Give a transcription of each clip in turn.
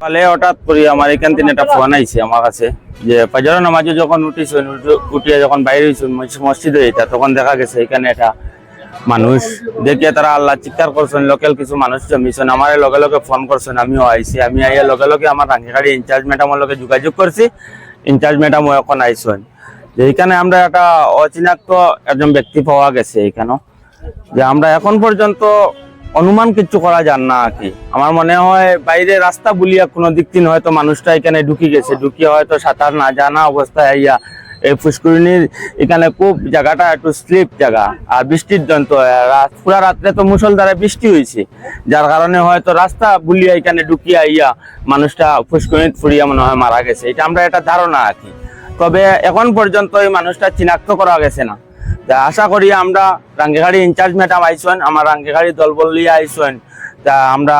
সকালে হঠাৎ করে আমার এখান থেকে একটা ফোন আইছে আমার কাছে, যে পাজারো নামাজে যখন উঠিছেন উঠে- উঠিয়ে যখন বাইরে হয়েছেন মস- মসজিদে এটা তখন দেখা গেছে এখানে একটা মানুষ দেখিয়ে তারা আল্লাহ চিৎকার করছেন, লোকাল কিছু মানুষ জমিছেন আমার লগে লগে ফোন করছেন, আমিও আইছি, আমি আইয়া লগে লগে আমার রাঙ্গিগাড়ি ইনচার্জ ম্যাডামের লগে যোগাযোগ করছি ইনচার্জ ম্যাডামও এখন আইসেন যে এখানে আমরা একটা অচিনাক্ত একজন ব্যক্তি পাওয়া গেছে এখানেও। যে আমরা এখন পর্যন্ত অনুমান কিছু করা যান না আর কি। আমার মনে হয় বাইরে রাস্তা বুলিয়া কোনো দিক দিন হয়তো মানুষটা এখানে ঢুকি গেছে। ঢুকিয়ে হয়তো সাঁতার না জানা অবস্থায় আইয়া এই পুষ্করিণীর এখানে খুব জায়গাটা একটু স্লিপ জায়গা আর বৃষ্টির জন্য পুরা রাত্রে তো মুসলধারে বৃষ্টি হয়েছে যার কারণে হয়তো রাস্তা বুলিয়া এখানে ঢুকিয়া আইয়া মানুষটা পুষ্করিণী ফুরিয়া মনে হয় মারা গেছে। এটা আমরা একটা ধারণা আর কি। তবে এখন পর্যন্ত এই মানুষটা চিনাক্ত করা গেছে না। তা আশা করি আমরা রাঙ্গিঘাড়ি ইনচার্জ ম্যাডাম আইসেন, আমার রাঙ্গিঘাড়ি দলবল নিয়ে আইসেন, তা আমরা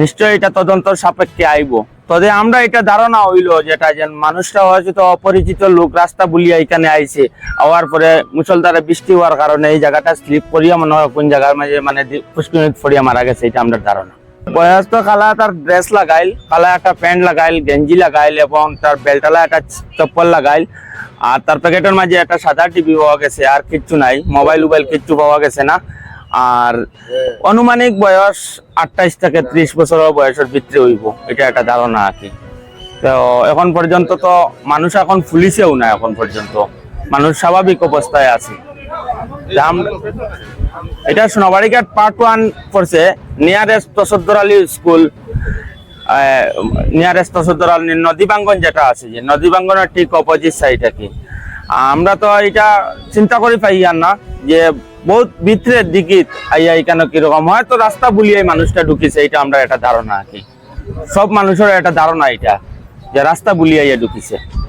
নিশ্চয়ই এটা তদন্তর সাপেক্ষে আইব। তবে আমরা এটা ধারণা হইল যেটা যে মানুষটা হয়তো অপরিচিত লোক রাস্তা বুলিয়া এখানে আইছে, আওয়ার পরে মুসলধারে বৃষ্টি হওয়ার কারণে এই জায়গাটা স্লিপ করিয়া মনে হয় কোন জায়গার মাঝে মানে পুষ্করিণী ফরিয়া মারা গেছে, এটা আমরা ধারণা। বয়স তো কালা, তার ড্রেস লাগাইল, কালা একটা প্যান্ট লাগাইল, গেঞ্জি লাগাইল এবং তার বেল্টালা একটা চপ্পল লাগাইল। আর তার প্যাকেটের মাঝে একটা সাদা টিভি পাওয়া গেছে, আর কিচ্ছু নাই মোবাইল মোবাইল কিচ্ছু পাওয়া গেছে না। আর অনুমানিক বয়স আটটাইশ থেকে ত্রিশ বছরের বয়সের ভিতরে হইব, এটা একটা ধারণা আর কি। তো এখন পর্যন্ত তো মানুষ এখন ফুলিছেও না, এখন পর্যন্ত। মানুষ স্বাভাবিক অবস্থায় আছে। তা আম- এটা সোনাবাড়ি ঘাট পার্ট ওয়ান পড়ছে। Nearest Tasaddar Ali school. Nearest Tasaddar Ali নদী বাঙ্গন যেটা আছে, যে নদী বাঙ্গনের ঠিক অপোজিট সাইড আর কি। আমরা তো এটা চিন্তা করি পাই আর না, যে বহুত ভিতরের দিকে আইয়া এখানে কীরকম হয়তো রাস্তা বুলিয়ে মানুষটা ঢুকিছে, এটা আমরা একটা ধারণা আর কি। সব মানুষের একটা ধারণা এটা, যে রাস্তা বুলিয়ে ঢুকিছে।